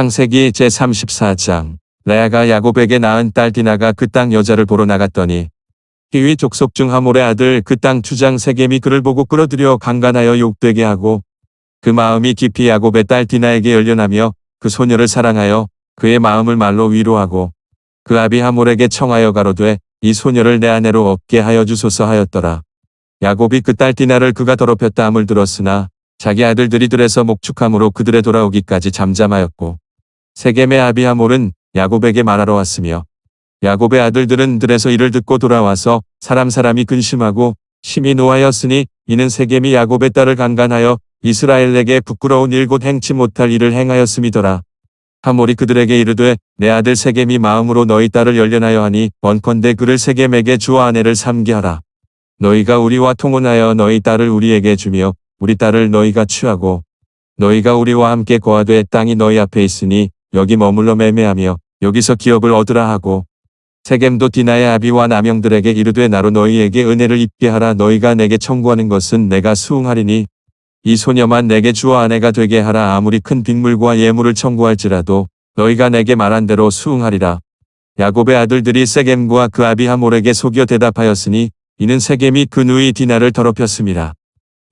창세기 제34장 레아가 야곱에게 낳은 딸 디나가 그 땅 여자를 보러 나갔더니 히위 족속 중 하몰의 아들 그땅 주장 세겜이 그를 보고 끌어들여 강간하여 욕되게 하고 그 마음이 깊이 야곱의 딸 디나에게 열려나며 그 소녀를 사랑하여 그의 마음을 말로 위로하고 그 아비 하몰에게 청하여 가로되 이 소녀를 내 아내로 얻게 하여 주소서 하였더라. 야곱이 그 딸 디나를 그가 더럽혔다 함을 들었으나 자기 아들들이 들에서 목축함으로 그들의 돌아오기까지 잠잠하였고 세겜의 아비 하몰은 야곱에게 말하러 왔으며 야곱의 아들들은 들에서 이를 듣고 돌아와서 사람 사람이 근심하고 심히 노하였으니 이는 세겜이 야곱의 딸을 강간하여 이스라엘에게 부끄러운 일 곧 행치 못할 일을 행하였음이더라. 하몰이 그들에게 이르되 내 아들 세겜이 마음으로 너희 딸을 열련하여 하니 원컨대 그를 세겜에게 주어 아내를 삼게 하라. 너희가 우리와 통혼하여 너희 딸을 우리에게 주며 우리 딸을 너희가 취하고 너희가 우리와 함께 거하되 땅이 너희 앞에 있으니 여기 머물러 매매하며 여기서 기업을 얻으라 하고 세겜도 디나의 아비와 남영들에게 이르되 나로 너희에게 은혜를 입게 하라 너희가 내게 청구하는 것은 내가 수응하리니 이 소녀만 내게 주어 아내가 되게 하라 아무리 큰 빅물과 예물을 청구할지라도 너희가 내게 말한 대로 수응하리라. 야곱의 아들들이 세겜과 그 아비 하몰에게 속여 대답하였으니 이는 세겜이 그 누이 디나를 더럽혔습니다.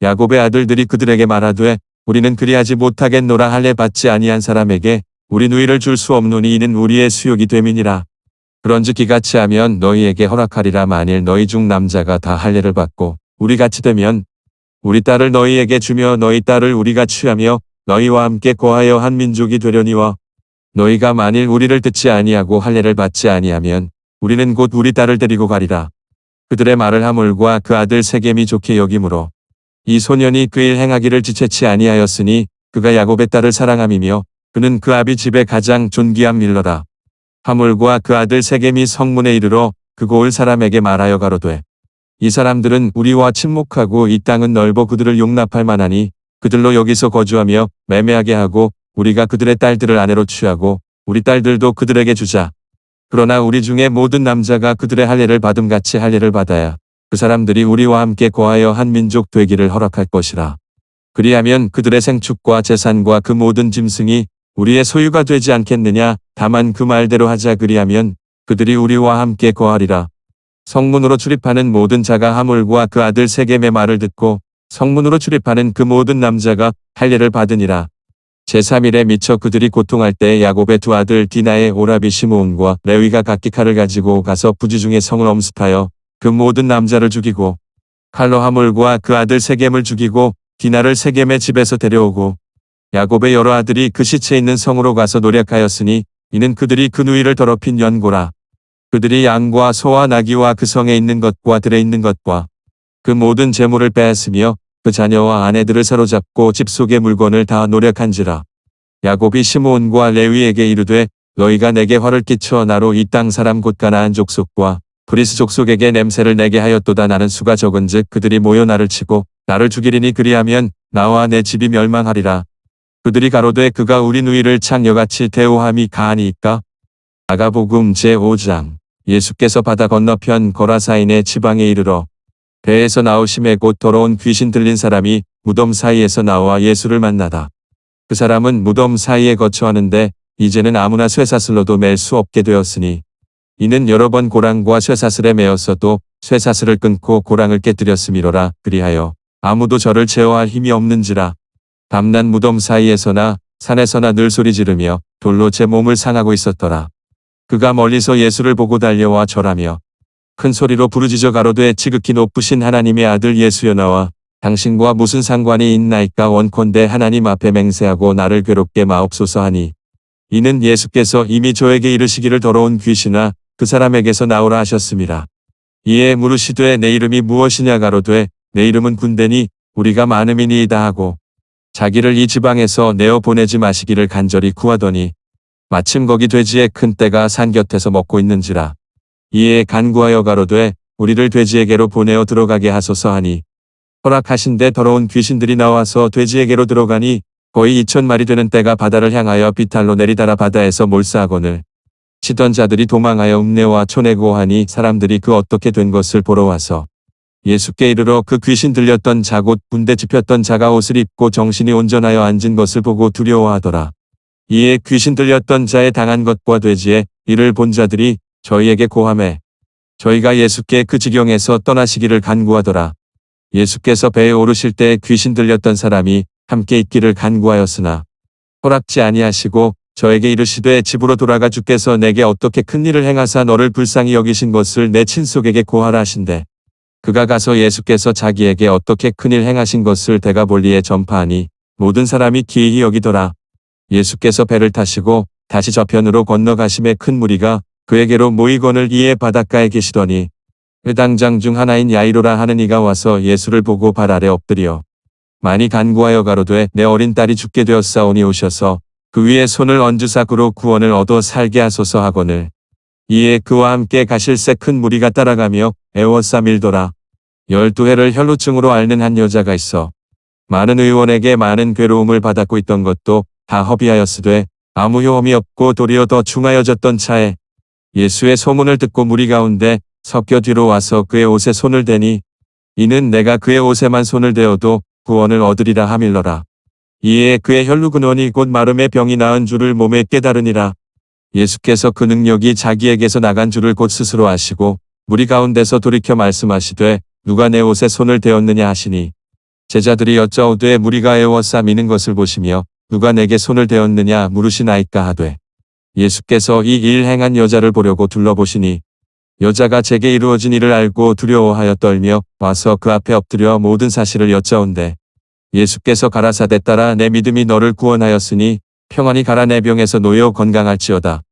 야곱의 아들들이 그들에게 말하되 우리는 그리하지 못하겠노라 할례 받지 아니한 사람에게 우리 누이를 줄 수 없노니 이는 우리의 수욕이 됨이니라. 그런즉 이같이 하면 너희에게 허락하리라 만일 너희 중 남자가 다 할례를 받고 우리 같이 되면 우리 딸을 너희에게 주며 너희 딸을 우리가 취하며 너희와 함께 거하여 한 민족이 되려니와 너희가 만일 우리를 듣지 아니하고 할례를 받지 아니하면 우리는 곧 우리 딸을 데리고 가리라. 그들의 말을 하물과 그 아들 세겜이 좋게 여김으로 이 소년이 그일 행하기를 지체치 아니하였으니 그가 야곱의 딸을 사랑함이며 그는 그 아비 집에 가장 존귀한 밀러라. 하물과 그 아들 세겜이 성문에 이르러 그 고을 사람에게 말하여 가로되 이 사람들은 우리와 친목하고 이 땅은 넓어 그들을 용납할 만하니 그들로 여기서 거주하며 매매하게 하고 우리가 그들의 딸들을 아내로 취하고 우리 딸들도 그들에게 주자. 그러나 우리 중에 모든 남자가 그들의 할례를 받음 같이 할례를 받아야 그 사람들이 우리와 함께 거하여 한 민족 되기를 허락할 것이라. 그리하면 그들의 생축과 재산과 그 모든 짐승이 우리의 소유가 되지 않겠느냐 다만 그 말대로 하자 그리하면 그들이 우리와 함께 거하리라. 성문으로 출입하는 모든 자가 하물과 그 아들 세겜의 말을 듣고 성문으로 출입하는 그 모든 남자가 할례를 받으니라. 제3일에 미처 그들이 고통할 때 야곱의 두 아들 디나의 오라비 시므온과 레위가 각기 칼을 가지고 가서 부지 중에 성을 엄습하여 그 모든 남자를 죽이고 칼로 하물과 그 아들 세겜을 죽이고 디나를 세겜의 집에서 데려오고 야곱의 여러 아들이 그 시체 있는 성으로 가서 노력하였으니 이는 그들이 그 누이를 더럽힌 연고라. 그들이 양과 소와 나귀와 그 성에 있는 것과 들에 있는 것과 그 모든 재물을 빼앗으며 그 자녀와 아내들을 사로잡고 집 속의 물건을 다 노력한지라. 야곱이 시므온과 레위에게 이르되 너희가 내게 화를 끼쳐 나로 이 땅 사람 곧 가나안 족속과 브리스 족속에게 냄새를 내게 하였도다 나는 수가 적은즉 그들이 모여 나를 치고 나를 죽이리니 그리하면 나와 내 집이 멸망하리라. 그들이 가로되 그가 우리 누이를 창녀같이 대우함이 가하니까. 아가복음 제5장 예수께서 바다 건너편 거라사인의 지방에 이르러 배에서 나오심에 곧 더러운 귀신 들린 사람이 무덤 사이에서 나와 예수를 만나다. 그 사람은 무덤 사이에 거처하는데 이제는 아무나 쇠사슬로도 맬 수 없게 되었으니 이는 여러 번 고랑과 쇠사슬에 매었어도 쇠사슬을 끊고 고랑을 깨뜨렸음이로라 그리하여 아무도 저를 제어할 힘이 없는지라 밤낮 무덤 사이에서나 산에서나 늘 소리 지르며 돌로 제 몸을 상하고 있었더라. 그가 멀리서 예수를 보고 달려와 절하며 큰 소리로 부르짖어 가로되 지극히 높으신 하나님의 아들 예수여 나와 당신과 무슨 상관이 있나이까 원컨대 하나님 앞에 맹세하고 나를 괴롭게 마옵소서 하니 이는 예수께서 이미 저에게 이르시기를 더러운 귀신아 그 사람에게서 나오라 하셨습니다. 이에 물으시되 내 이름이 무엇이냐 가로되 내 이름은 군대니 우리가 많음이니이다 하고 자기를 이 지방에서 내어 보내지 마시기를 간절히 구하더니 마침 거기 돼지의 큰 떼가 산 곁에서 먹고 있는지라 이에 간구하여 가로되 우리를 돼지에게로 보내어 들어가게 하소서 하니 허락하신데 더러운 귀신들이 나와서 돼지에게로 들어가니 거의 2천 마리 되는 떼가 바다를 향하여 비탈로 내리다라 바다에서 몰사하거늘 치던 자들이 도망하여 읍내와 촌에 고하니 사람들이 그 어떻게 된 것을 보러 와서 예수께 이르러 그 귀신 들렸던 자곧 군대 집혔던 자가 옷을 입고 정신이 온전하여 앉은 것을 보고 두려워하더라. 이에 귀신 들렸던 자의 당한 것과 돼지에 이를 본 자들이 저희에게 고함해 저희가 예수께 그 지경에서 떠나시기를 간구하더라. 예수께서 배에 오르실 때 귀신 들렸던 사람이 함께 있기를 간구하였으나 허락지 아니하시고 저에게 이르시되 집으로 돌아가 주께서 내게 어떻게 큰 일을 행하사 너를 불쌍히 여기신 것을 내 친속에게 고하라 하신대. 그가 가서 예수께서 자기에게 어떻게 큰일 행하신 것을 대가 볼리에 전파하니 모든 사람이 기이히 여기더라. 예수께서 배를 타시고 다시 저편으로 건너가심에 큰 무리가 그에게로 모이건을 이에 바닷가에 계시더니 회당장 중 하나인 야이로라 하는 이가 와서 예수를 보고 발 아래 엎드려 많이 간구하여 가로되 내 어린 딸이 죽게 되었사오니 오셔서 그 위에 손을 얹으사 그로 구원을 얻어 살게 하소서 하거늘 이에 그와 함께 가실새 큰 무리가 따라가며 애워싸 밀더라 열두 해를 혈루증으로 앓는 한 여자가 있어 많은 의원에게 많은 괴로움을 받았고 있던 것도 다 허비하였으되 아무 효험이 없고 도리어 더 중하여졌던 차에 예수의 소문을 듣고 무리 가운데 섞여 뒤로 와서 그의 옷에 손을 대니 이는 내가 그의 옷에만 손을 대어도 구원을 얻으리라 하밀러라. 이에 그의 혈루 근원이 곧 마름의 병이 나은 줄을 몸에 깨달으니라. 예수께서 그 능력이 자기에게서 나간 줄을 곧 스스로 아시고 무리 가운데서 돌이켜 말씀하시되 누가 내 옷에 손을 대었느냐 하시니. 제자들이 여짜오되 무리가 애워싸 미는 것을 보시며 누가 내게 손을 대었느냐 물으시나이까 하되 예수께서 이 일 행한 여자를 보려고 둘러보시니 여자가 제게 이루어진 일을 알고 두려워하여 떨며 와서 그 앞에 엎드려 모든 사실을 여짜온대 예수께서 가라사대 따라 내 믿음이 너를 구원하였으니 평안히 가라 내 병에서 놓여 건강할지어다.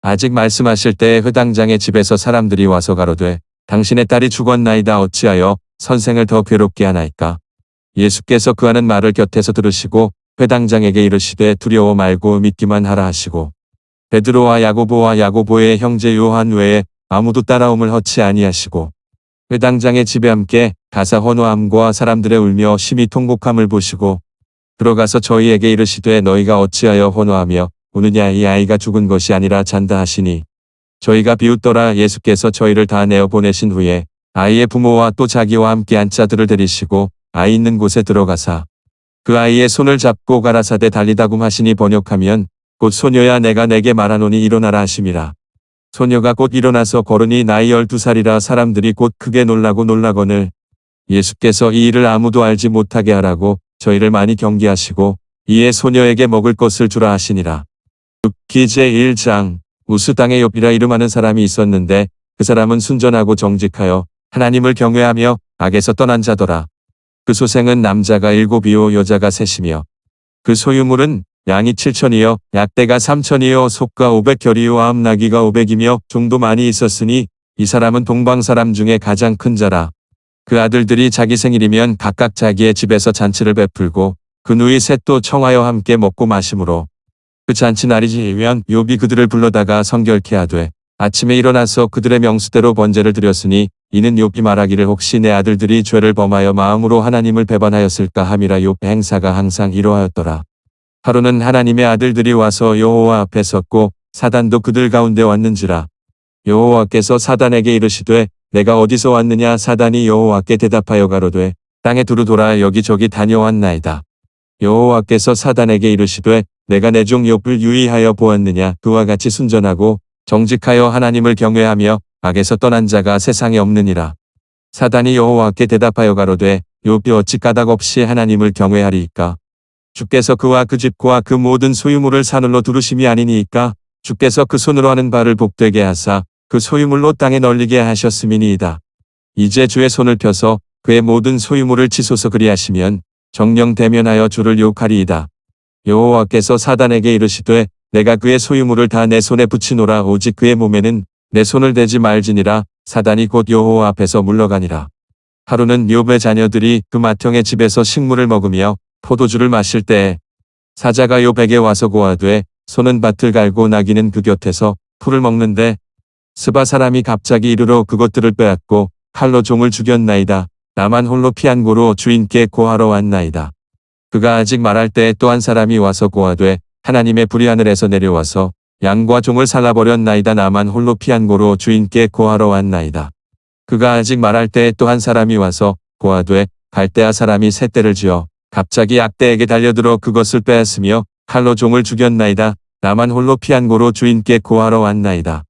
아직 말씀하실 때에 회당장의 집에서 사람들이 와서 가로되 당신의 딸이 죽었나이다 어찌하여 선생을 더 괴롭게 하나이까. 예수께서 그 하는 말을 곁에서 들으시고 회당장에게 이르시되 두려워 말고 믿기만 하라 하시고 베드로와 야고보와 야고보의 형제 요한 외에 아무도 따라옴을 허치 아니하시고 회당장의 집에 함께 가사 헌호함과 사람들의 울며 심히 통곡함을 보시고 들어가서 저희에게 이르시되 너희가 어찌하여 헌호하며 우느냐 이 아이가 죽은 것이 아니라 잔다 하시니 저희가 비웃더라 예수께서 저희를 다 내어 보내신 후에 아이의 부모와 또 자기와 함께 한 자들을 데리시고 아이 있는 곳에 들어가사 그 아이의 손을 잡고 가라사대 달리다금 하시니 번역하면 곧 소녀야 내가 내게 말하노니 일어나라 하심이라. 소녀가 곧 일어나서 걸으니 나이 열두 살이라 사람들이 곧 크게 놀라고 놀라거늘 예수께서 이 일을 아무도 알지 못하게 하라고 저희를 많이 경계하시고 이에 소녀에게 먹을 것을 주라 하시니라. 기제 1장 우스 땅에 욥이라 이름하는 사람이 있었는데 그 사람은 순전하고 정직하여 하나님을 경외하며 악에서 떠난 자더라. 그 소생은 남자가 일곱이요 여자가 셋이며 그 소유물은 양이 칠천이요 약대가 삼천이요 속가 오백결이요 암나기가 오백이며 종도 많이 있었으니 이 사람은 동방 사람 중에 가장 큰 자라. 그 아들들이 자기 생일이면 각각 자기의 집에서 잔치를 베풀고 그 누이 셋도 청하여 함께 먹고 마심으로 그 잔치 날이 지면 욥이 그들을 불러다가 성결케 하되 아침에 일어나서 그들의 명수대로 번제를 드렸으니 이는 욥이 말하기를 혹시 내 아들들이 죄를 범하여 마음으로 하나님을 배반하였을까 함이라 욥 행사가 항상 이러하였더라. 하루는 하나님의 아들들이 와서 여호와 앞에 섰고 사단도 그들 가운데 왔는지라. 여호와께서 사단에게 이르시되 내가 어디서 왔느냐 사단이 여호와께 대답하여 가로되 땅에 두루 돌아 여기저기 다녀왔나이다. 여호와께서 사단에게 이르시되 내가 내 종 욥을 유의하여 보았느냐 그와 같이 순전하고 정직하여 하나님을 경외하며 악에서 떠난 자가 세상에 없느니라. 사단이 여호와께 대답하여 가로되 욥이 어찌 까닭 없이 하나님을 경외하리이까. 주께서 그와 그 집과 그 모든 소유물을 사늘로 두르심이 아니니이까 주께서 그 손으로 하는 바를 복되게 하사 그 소유물로 땅에 널리게 하셨음이니이다. 이제 주의 손을 펴서 그의 모든 소유물을 치소서 그리하시면 정령 대면하여 주를 욕하리이다. 여호와께서 사단에게 이르시되 내가 그의 소유물을 다 내 손에 붙이노라 오직 그의 몸에는 내 손을 대지 말지니라 사단이 곧 여호와 앞에서 물러가니라. 하루는 욥의 자녀들이 그 맏형의 집에서 식물을 먹으며 포도주를 마실 때에 사자가 욥에게 와서 고하되 손은 밭을 갈고 나귀는 그 곁에서 풀을 먹는데 스바 사람이 갑자기 이르러 그것들을 빼앗고 칼로 종을 죽였나이다. 나만 홀로 피한 고로 주인께 고하러 왔나이다. 그가 아직 말할 때에 또 한 사람이 와서 고하되 하나님의 불이 하늘에서 내려와서 양과 종을 살라버렸나이다. 나만 홀로 피한 고로 주인께 고하러 왔나이다. 그가 아직 말할 때에 또 한 사람이 와서 고하되 갈대아 사람이 셋대를 지어 갑자기 악대에게 달려들어 그것을 빼앗으며 칼로 종을 죽였나이다. 나만 홀로 피한 고로 주인께 고하러 왔나이다.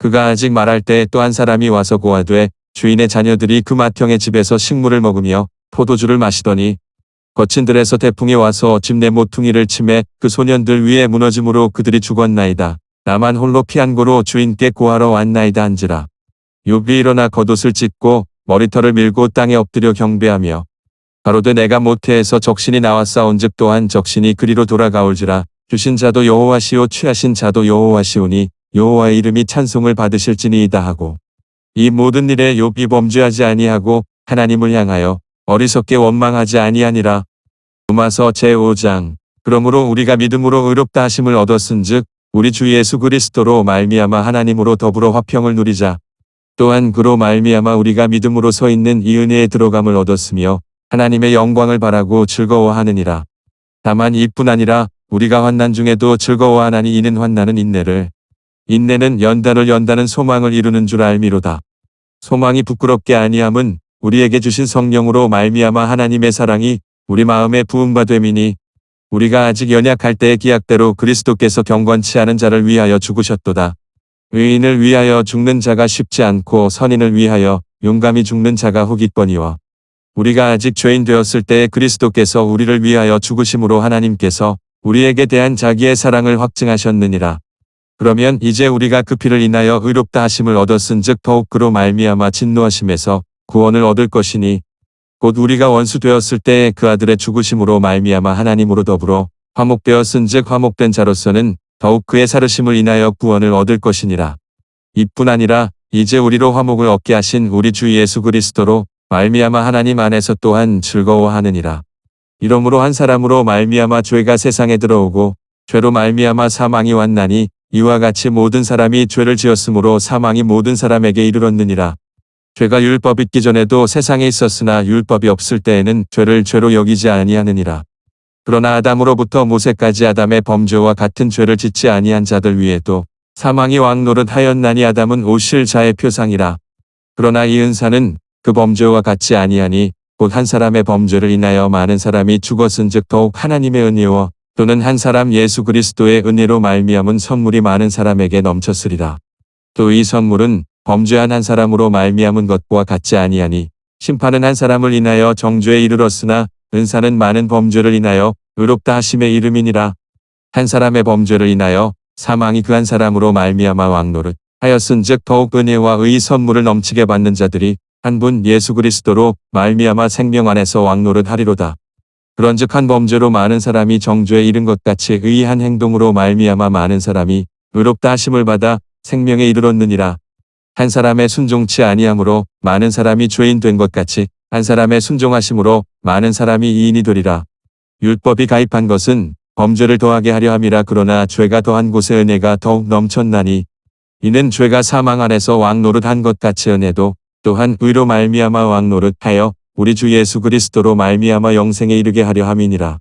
그가 아직 말할 때 또 한 사람이 와서 고하되 주인의 자녀들이 그 맏형의 집에서 식물을 먹으며 포도주를 마시더니 거친 들에서 태풍이 와서 집 내 모퉁이를 치매 그 소년들 위에 무너짐으로 그들이 죽었나이다. 나만 홀로 피한 고로 주인께 고하러 왔나이다 한지라. 욥이 일어나 겉옷을 찢고 머리털을 밀고 땅에 엎드려 경배하며 가로되 내가 모태에서 적신이 나왔사온즉 또한 적신이 그리로 돌아가올지라 주신 자도 여호와시오 취하신 자도 여호와시오니 여호와의 이름이 찬송을 받으실지니이다 하고 이 모든 일에 욥이 범죄하지 아니하고 하나님을 향하여 어리석게 원망하지 아니하니라. 로마서 제5장 그러므로 우리가 믿음으로 의롭다 하심을 얻었은즉 우리 주 예수 그리스도로 말미암아 하나님으로 더불어 화평을 누리자. 또한 그로 말미암아 우리가 믿음으로 서 있는 이 은혜에 들어감을 얻었으며 하나님의 영광을 바라고 즐거워하느니라. 다만 이뿐 아니라 우리가 환난 중에도 즐거워하나니 이는 환난은 인내를 인내는 연단을 연다는 소망을 이루는 줄 알미로다. 소망이 부끄럽게 아니함은 우리에게 주신 성령으로 말미암아 하나님의 사랑이 우리 마음에 부음바 됨이니 우리가 아직 연약할 때의 기약대로 그리스도께서 경건치 않은 자를 위하여 죽으셨도다. 의인을 위하여 죽는 자가 쉽지 않고 선인을 위하여 용감히 죽는 자가 혹있거니와 우리가 아직 죄인 되었을 때에 그리스도께서 우리를 위하여 죽으심으로 하나님께서 우리에게 대한 자기의 사랑을 확증하셨느니라. 그러면 이제 우리가 그 피를 인하여 의롭다 하심을 얻었은즉 더욱 그로 말미암아 진노하심에서 구원을 얻을 것이니 곧 우리가 원수 되었을 때에 그 아들의 죽으심으로 말미암아 하나님으로 더불어 화목되었은즉 화목된 자로서는 더욱 그의 사르심을 인하여 구원을 얻을 것이니라. 이뿐 아니라 이제 우리로 화목을 얻게 하신 우리 주 예수 그리스도로 말미암아 하나님 안에서 또한 즐거워하느니라. 이러므로 한 사람으로 말미암아 죄가 세상에 들어오고 죄로 말미암아 사망이 왔나니 이와 같이 모든 사람이 죄를 지었으므로 사망이 모든 사람에게 이르렀느니라. 죄가 율법 있기 전에도 세상에 있었으나 율법이 없을 때에는 죄를 죄로 여기지 아니하느니라. 그러나 아담으로부터 모세까지 아담의 범죄와 같은 죄를 짓지 아니한 자들 위에도 사망이 왕노릇 하였나니 아담은 오실 자의 표상이라. 그러나 이 은사는 그 범죄와 같지 아니하니 곧 한 사람의 범죄를 인하여 많은 사람이 죽었은즉 더욱 하나님의 은혜와 또는 한 사람 예수 그리스도의 은혜로 말미암은 선물이 많은 사람에게 넘쳤으리라. 또 이 선물은 범죄한 한 사람으로 말미암은 것과 같지 아니하니 심판은 한 사람을 인하여 정죄에 이르렀으나 은사는 많은 범죄를 인하여 의롭다 하심의 이름이니라. 한 사람의 범죄를 인하여 사망이 그 한 사람으로 말미암아 왕노릇 하였은즉 더욱 은혜와 의 선물을 넘치게 받는 자들이 한 분 예수 그리스도로 말미암아 생명 안에서 왕노릇 하리로다. 그런즉 한 범죄로 많은 사람이 정죄에 이른 것 같이 의한 행동으로 말미암아 많은 사람이 의롭다 하심을 받아 생명에 이르렀느니라. 한 사람의 순종치 아니함으로 많은 사람이 죄인 된 것 같이 한 사람의 순종하심으로 많은 사람이 이인이 되리라. 율법이 가입한 것은 범죄를 더하게 하려 함이라 그러나 죄가 더한 곳에 은혜가 더욱 넘쳤나니 이는 죄가 사망 안에서 왕노릇 한 것 같이 은혜도 또한 의로 말미암아 왕노릇 하여 우리 주 예수 그리스도로 말미암아 영생에 이르게 하려 함이니라.